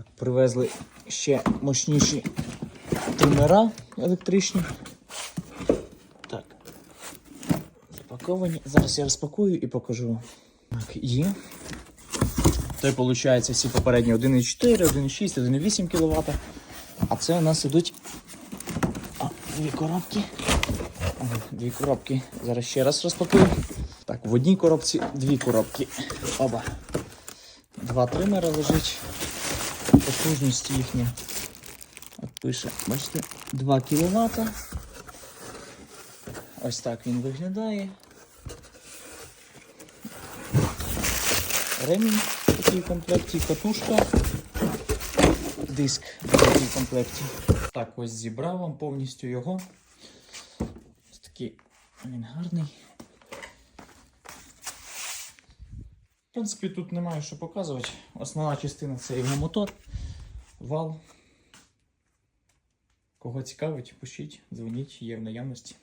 Так, привезли ще мощніші тримера електричні. Так. Запаковані. Зараз я розпакую і покажу. Так, є. Той, виходить, всі попередні 1,4, 1,6, 1,8 кВт. А це у нас ідуть а, дві коробки. Дві коробки. Зараз ще раз розпакую. Так, в одній коробці дві коробки. Оба. Два тримера лежить. Потужність їхня. От пише, бачите, 2 кВт. Ось так він виглядає. Ремінь в такій комплекті, катушка, диск в такій комплекті. Так, ось зібрав вам повністю його. Ось такий він гарний. В принципі, тут немає що показувати. Основна частина це його мотор, вал. Кого цікавить, пишіть, дзвоніть, є в наявності.